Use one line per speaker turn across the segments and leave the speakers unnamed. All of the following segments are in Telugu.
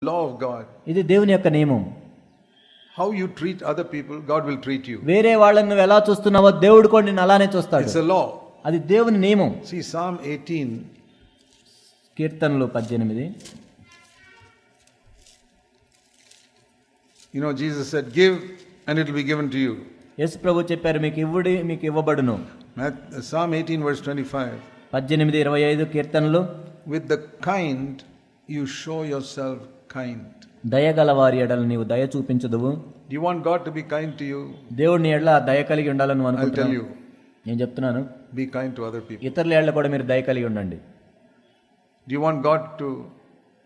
law of God.
ఇది దేవుని యొక్క నియమం
How you treat other people, God will treat you.
వేరే వాళ్ళని నువ్వు ఎలా చూస్తున్నావో దేవుడు కూడా నిన్ను అలానే చూస్తాడు
It's a law.
అది దేవుని నియమం
See, Psalm 18,
కీర్తనలు పద్దెనిమిది
you know, Jesus said, Give and it will be given to you.
యేసు ప్రభు చెప్పారు మీకు ఇవ్వడి మీకు ఇవ్వబడును
Math- Psalm 18, verse 25.
పద్దెనిమిది ఇరవై ఐదు కీర్తనలు
With the kind, you show yourself kind.
దయగల వారి ఎడల నీవు దయ చూపించదువు
Do you want God to be kind to you?
దేవుడిని ఎడల దయ కలిగి ఉండాలని
you,
నేను చెప్తున్నాను
be kind to other people.
ఇతరుల ఎడల కూడా మీరు దయ కలిగి ఉండండి
Do you want God to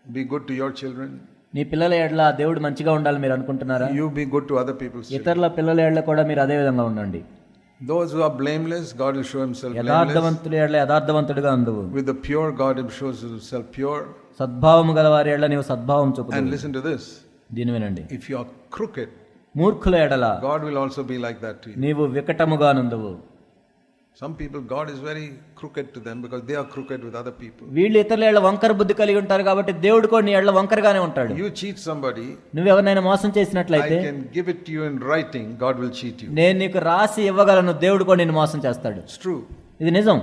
be good to your children?
నీ పిల్లల ఎడల దేవుడు మంచిగా ఉండాలని మీరు అనుకుంటున్నారా
You be good to other people's children.
ఇతరుల పిల్లల ఎడల కూడా మీరు అదే విధంగా ఉండండి
who are blameless, God will show himself blameless.
యథార్థవంతుడి ఎడల యథార్థవంతుడిగా అందువు
With the pure, God shows himself pure.
సద్భావం గల వారి ఎడల నీవు సద్భావం చూపు
అండ్ లిసన్ టు
దీని వినండి
ఇఫ్ యు ఆర్ క్రూకెడ్
మూర్ఖుల ఎడల
God will also be like that
నీవు వికటముగా నందువు.
Some people God is very crooked to because they are crooked with
వీళ్ళు ఇతరుల ఎడల వంకర బుద్ధి కలిగి ఉంటారు కాబట్టి దేవుడు కూడా నీ ఎడల వంకరగానే ఉంటాడు.
యూ చీట్ సంబడి
నువ్వు ఎవరినైనా మోసం చేసినట్లయితే
I can in writing God will cheat you
నేను నీకు రాసి ఇవ్వగలను దేవుడు కూడా నేను మోసం చేస్తాడు.
ట్రూ
ఇది నిజం.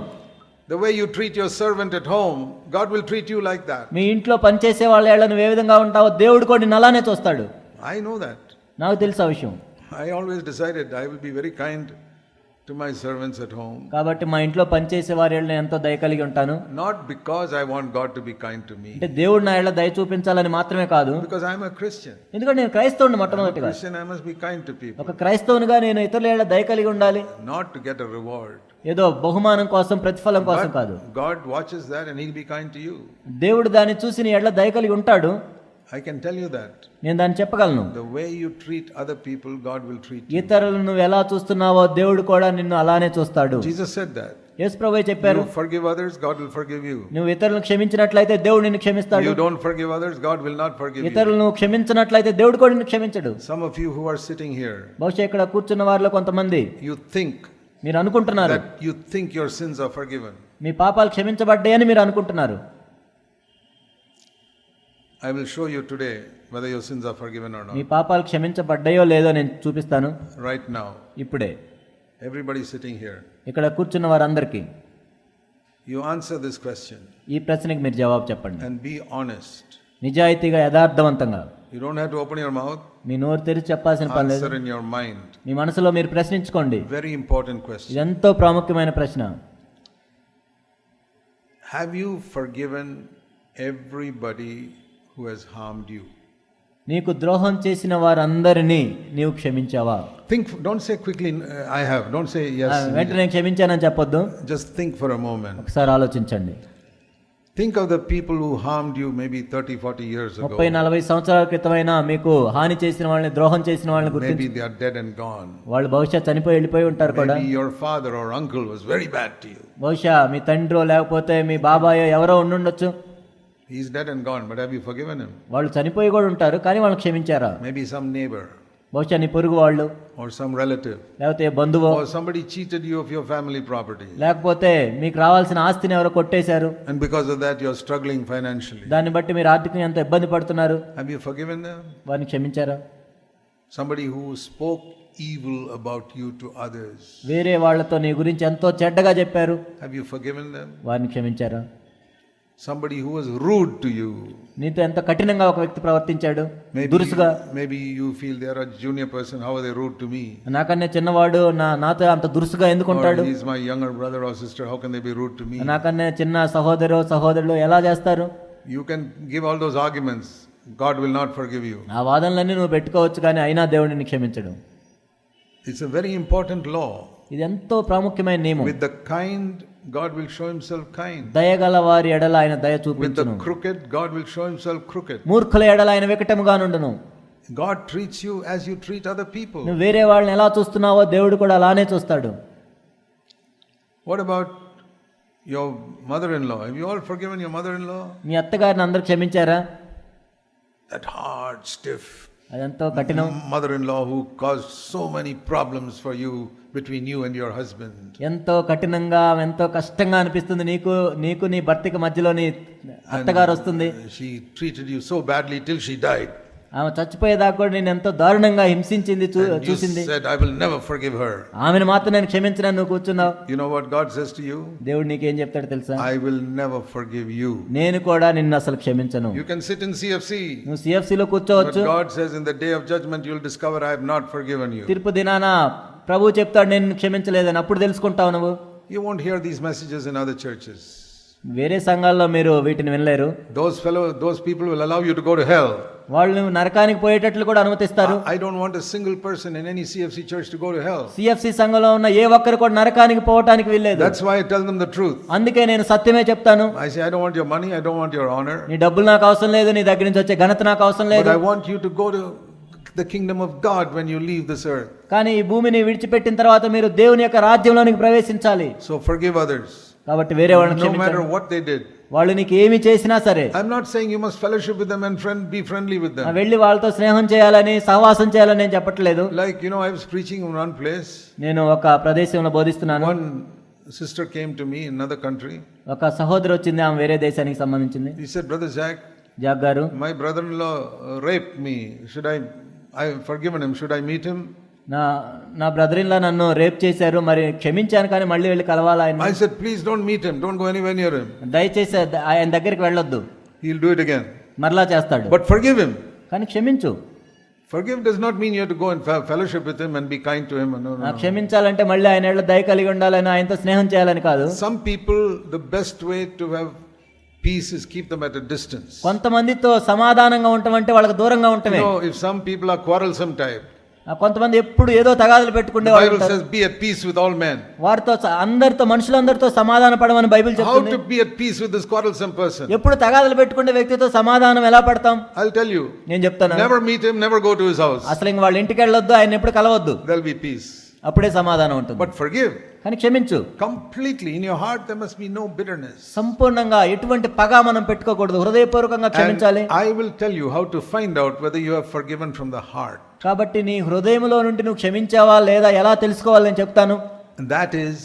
The way you treat your servant at home, God will treat you like that.
మీ ఇంట్లో పనిచేసే వాళ్ళ ఎడల నువ్వు ఏ విధంగా ఉంటావో దేవుడు కూడా నిన్ను అలానే చూస్తాడు
I know that.
నాకు తెలుసు ఆ విషయం
I always decided I will be very kind to my servants at home.
కాబట్టి మా ఇంట్లో పనిచేసే వారి నేను ఎంతో దయ కలిగి ఉంటాను
Not because I want God to be kind to me,
అంటే దేవుడు నా ఎడల దయ చూపించాలని మాత్రమే కాదు
because I'm a Christian.
ఎందుకంటే నేను క్రైస్తవుని మొట్టమొదటిగా
Christian, I must be kind to people,
ఒక క్రైస్తవునిగా నేను ఇతరుల ఎడల దయ కలిగి ఉండాలి
not to get a reward.
ఏదో బహుమానం కోసం ప్రతిఫలం కోసం కాదు
God watches that and He'll be kind to you.
దేవుడు దాన్ని చూసి నీ ఎడల దయ కలిగి ఉంటాడు
I can tell you that.
నేను దాన్ని చెప్పగలను
The way you treat other people, God will treat you.
ఇతరులను నువ్వు ఎలా చూస్తున్నావో దేవుడు కూడా నిన్ను అలానే చూస్తాడు
Jesus said that.
యేసు ప్రభు చెప్పారు
You forgive others, God will forgive you.
నువ్వు ఇతరులను క్షమించినట్లయితే దేవుడు నిన్ను క్షమిస్తాడు
You don't forgive others, God will not forgive you.
ఇతరులను క్షమించినట్లయితే దేవుడు కూడా నిన్ను క్షమించడు
Some of you who are sitting here,
బహుశా ఇక్కడ కూర్చున్న వారిలో కొంతమంది
you think
మీరు అనుకుంటున్నారు
that you think your sins are forgiven.
మీ పాపాలు క్షమించబడ్డాయని మీరు అనుకుంటున్నారు
I will show you today whether your sins are forgiven or
me
not.
పాపాలు క్షమించబడ్డాయో లేదో నేను చూపిస్తాను
Right now,
ఇప్పుడే
everybody sitting here,
ఇక్కడ కూర్చున్న వారందరికీ
you answer this question
ఈ ప్రశ్నకి మీరు జవాబు చెప్పండి
and be honest.
నిజాయితీగా యథార్థవంతంగా
You don't have to open your mouth,
మీ నోరు తెరిచి చెప్పాల్సిన పని లేదు
answer in your mind.
మీ మనసులో మీరు ప్రశ్నించుకోండి
Very important question.
ఇది ఎంతో ప్రాముఖ్యమైన ప్రశ్న
Have you forgiven everybody who has harmed you?
నీకు ద్రోహం చేసిన వారందరినీ నీవు క్షమించావా
Think, don't say quickly, uh, I have. Don't say
ఆ,
yes.
వెంటనే క్షమించానని చెప్పొద్దు
Just think for a moment.
ఒకసారి ఆలోచించండి
Think of the people who harmed you maybe 30, 40 years
ముప్పై. నలభై సంవత్సరాల క్రితమైనా మీకు హాని చేసిన వాళ్ళని ద్రోహం చేసిన వాళ్ళని గుర్తించి
Maybe they are dead and gone.
వాళ్ళు బహుశా చనిపోయి వెళ్ళిపోయి ఉంటారు కూడా
Maybe your father or uncle was very bad to you.
బహుశా మీ తండ్రో లేకపోతే మీ బాబాయో ఎవరో ఉండుండొచ్చు
He's dead and gone, but have you forgiven him?
వాళ్ళు చనిపోయి కూడా ఉంటారు కానీ వాళ్ళని క్షమించారా
Maybe some neighbor
బహుశా నీ పొరుగు వాళ్ళు
or some relative.
లేకపోతే బంధువు
Or somebody cheated you of your family property.
లేకపోతే మీకు రావాల్సిన ఆస్తిని ఎవరో కొట్టేశారు
And because of that, you're struggling financially.
దాన్ని బట్టి మీరు ఆర్థికంగా ఎంత ఇబ్బంది పడుతున్నారు
Have you forgiven them?
వారిని క్షమించారా
Somebody who spoke evil about you to others.
వేరే వాళ్ళతో నీ గురించి ఎంతో చెడ్డగా చెప్పారు
Have you forgiven them?
వారిని క్షమించారా
Somebody who was rude to you.
నీతో ఎంత కఠినంగా ఒక వ్యక్తి ప్రవర్తించాడు దురుసుగా
maybe you feel they are a junior person. How are they rude to me?
నాకన్నా చిన్నవాడు నా నాతో అంత దురుసుగా ఎందుకు ఉంటాడు
he's my younger brother or sister. How can they be rude to me?
నాకన్నా చిన్న సహోదరు సహోదరులు ఎలా చేస్తారు
You can give all those arguments. God will not forgive you.
ఆ వాదనలన్నీ నువ్వు పెట్టుకోవచ్చు కానీ అయినా దేవుడిని క్షమించడు
It's a very important law.
ఇది ఎంతో ప్రాముఖ్యమైన నియమం
With the kind, God will show himself kind.
దయగల వారి ఎడల ఆయన దయ
With
చూపించును
the crooked, God will show himself crooked.
మూర్ఖుల ఎడల ఆయన వికటముగా నుండును
God treats you as you treat other people.
నువ్వు వేరే వాళ్ళని ఎలా చూస్తున్నావో దేవుడు కూడా అలానే చూస్తాడు
What about your mother in law? Have you all forgiven your mother in law?
మీ అత్తగారిని అందరు క్షమించారా
That hard, stiff,
అదెంతో కఠినం
Mother-in-law who caused so many problems for you between you and your husband.
ఎంతో కఠినంగా ఎంతో కష్టంగా అనిపిస్తుంది నీకు నీకు నీ భర్తకి మధ్యలో నీ అత్తగారు వస్తుంది
She treated you so badly till she died.
ఆమె చచ్చిపోయేదాకా కూడా నేను ఎంతో దారుణంగా హింసించింది చూసింది. ఆమెను మాత్రం నేను క్షమించను నువ్వు కూర్చున్నావు.
You know what God you
దేవుడు నీకు ఏం చెప్తాడు తెలుసా?
I will never forgive you
నేను కూడా నిన్ను అసలు క్షమించను.
You can sit CFC
CFC లో కూర్చోవచ్చు.
But day of judgment you will discover not forgiven you
తీర్పు దినాన ప్రభు చెప్తాడు నేను క్షమించలేదని. అప్పుడు తెలుసుకుంటావు నువ్వు.
You won't hear these messages in other churches
వేరే సంఘాల్లో మీరు వీటిని వినలేరు.
Those fellow those people will allow you to go to hell
వాళ్ళు నరకానికి పోయేటట్లు కూడా అనుమతిస్తారు
I don't want a single person in any CFC church to go to hell.
CFC సంఘంలో ఉన్న ఏ ఒక్కరు కూడా నరకానికి పోవటానికి వీల్లేదు
That's why I tell them the truth.
అందుకే నేను సత్యమే చెప్తాను
I say, I don't want your money, I don't want your honor,
నీ డబ్బులు నాకు అవసరం లేదు నీ దగ్గర నుంచి వచ్చే ఘనత నాకు అవసరం
but
లేదు
I want you to go to the kingdom of God when you leave this earth.
కానీ ఈ భూమిని విడిచిపెట్టిన తర్వాత మీరు దేవుని యొక్క రాజ్యంలోనికి ప్రవేశించాలి
So forgive others,
కాబట్టి వేరే వాళ్ళని
no matter
క్షమించండి
what they did.
వాళ్ళు నీకు ఏమి చేసినా సరే.
I'm not saying you must fellowship with them and friend be friendly with them
వెళ్ళి వాళ్ళతో స్నేహం చేయాలని సహవాసం చేయాలని నేను చెప్పట్లేదు.
Like you know I was preaching in one place
నేను ఒక ప్రదేశంలో బోధిస్తున్నాను.
One sister came to me in other country
ఒక సహోదరు వచ్చింది ఆమె వేరే దేశానికి సంబంధించింది.
He said brother Jack
Jack గారు
my brother in law rape me should I I forgiven him should I meet him
నా నా బ్రదర్ ఇన్ లా నన్ను రేప్ చేశారు మరి క్షమించాను కానీ మళ్ళీ వెళ్ళి కలవాలా ఆయన?
I said please don't meet him don't go anywhere near him
దయచేసి ఆయన దగ్గరికి వెళ్ళొద్దు.
He will do it again
మరలా చేస్తాడు.
బట్ ఫర్గివ్ హిమ్
కానీ క్షమించు.
Forgive does not mean you to go in fellowship with him and be kind to him no no
క్షమించాలంటే మళ్ళీ ఆయన ఎళ్ళ దయ కలిగి ఉండాలని ఆయన ఆయనతో స్నేహం చేయాలని కాదు.
Some people the best way to have peace is keep them at distance
కొంతమందితో సమాధానంగా ఉండటం అంటే వాళ్ళకి దూరంగా ఉంటమే
no if some people are quarrelsome type
కొంతమంది ఎప్పుడు ఏదో తగాదలు పెట్టుకునే వారితో అందరితో మనుషులందరితో సమాధాన పడమని బైబిల్ చెప్తుంది.
Be peace with this quarrel
ఎప్పుడు తగాదులు పెట్టుకునే వ్యక్తితో సమాధానం ఎలా పడతాం?
ఐ టెల్
నేను చెప్తాను.
నెవర్ గో టు హౌస్
అసలు ఇంకా వాళ్ళ ఇంటికి వెళ్ళొద్దు ఆయన ఎప్పుడు కలవద్దు.
దెర్ బి పీస్
అప్పుడే సమాధానం ఉంటుంది.
బట్ ఫర్గివ్
కానీ క్షమించు.
Completely in your heart there must be no bitterness
సంపూర్ణంగా ఎటువంటి పగ మనం పెట్టుకోకూడదు. హృదయపూర్వకంగా క్షమించాలి.
I will tell you how to find out whether you for forgiven from the heart
కాబట్టి నీ హృదయంలో నుండి నువ్వు క్షమించావా లేదా ఎలా తెలుసుకోవాలి నేను చెప్తాను?
That is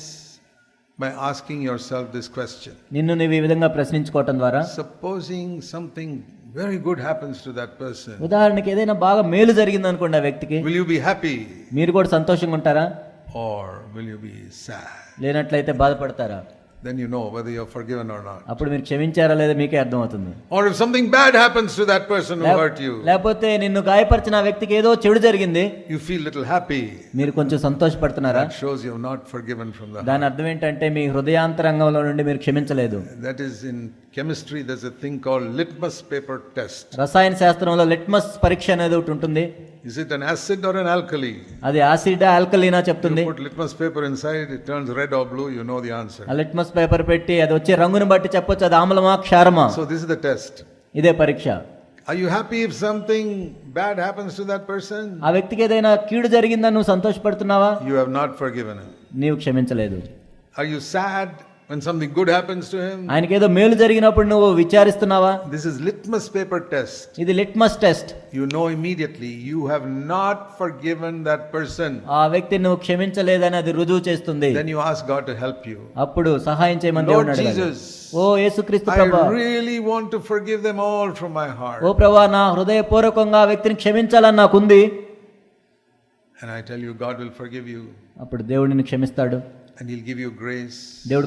by asking yourself this question
నిన్ను నీవు ఈ విధంగా ప్రశ్నించుకోవటం ద్వారా
supposing something very good happens to that person
ఉదాహరణకి ఏదైనా బాగా మేలు జరిగింది అనుకోండి ఆ వ్యక్తికి.
విల్ యు బి హ్యాపీ
మీరు కూడా సంతోషంగా ఉంటారా?
Or will you be sad
లేనట్లయితే బాధపడతారా?
Then you know whether you're forgiven or not.
అప్పుడు మీరు క్షమించారా లేదా మీకే అర్థమవుతుంది
Or if something bad happens to that person who hurt you,
లేకపోతే నిన్ను గాయపరిచిన వ్యక్తికి ఏదో చెడు జరిగింది
you feel little happy.
మీరు కొంచెం సంతోషపడుతున్నారా
That shows you're not forgiven from the.
దాని అర్థం ఏంటంటే మీ హృదయాంతరంగంలో నుండి మీరు క్షమించలేదు
That is in chemistry, there's a thing called litmus paper test.
రసాయన శాస్త్రంలో లిట్మస్ పరీక్ష అనేది ఒకటి ఉంటుంది
Is it an acid or an alkali?
అది యాసిడ్ ఆల్కలీనా చెప్తుంది
put litmus paper inside, it turns red or blue, you know the answer.
ఆ లిట్మస్ పేపర్ పెట్టి అది వచ్చే రంగుని బట్టి చెప్పొచ్చు అది ఆమ్లమా క్షారమా
So this is the test.
ఇదే పరీక్ష
Are you happy if something bad happens to that person?
ఆ వ్యక్తికి ఏదైనా కీడు జరిగిందని నువ్వు సంతోషపడుతున్నావా
You have not forgiven him.
నీవు క్షమించలేదు
Are you sad when something good happens to him?
ఆయనకి ఏదో మేలు జరిగినప్పుడు నువ్వు విచారిస్తున్నావా
This is litmus paper test.
ఇది litmus test
You know immediately you have not forgiven that person.
ఆ వ్యక్తిని నువ్వు క్షమించలేదని అది రుజువు చేస్తుంది
Then you ask God to help you.
అప్పుడు సహాయం చేయమని
Lord
దేవుని అడగాలి.
Jesus,
ఓ యేసుక్రీస్తు
I
ప్రభా
really want to forgive them all from my heart.
ఓ ప్రభా నా హృదయపూర్వకంగా ఆ వ్యక్తిని క్షమించాలని నాకుంది
And I tell you, God will forgive you
అప్పుడు దేవుడిని క్షమిస్తాడు
and He'll give you grace.
దేవుడు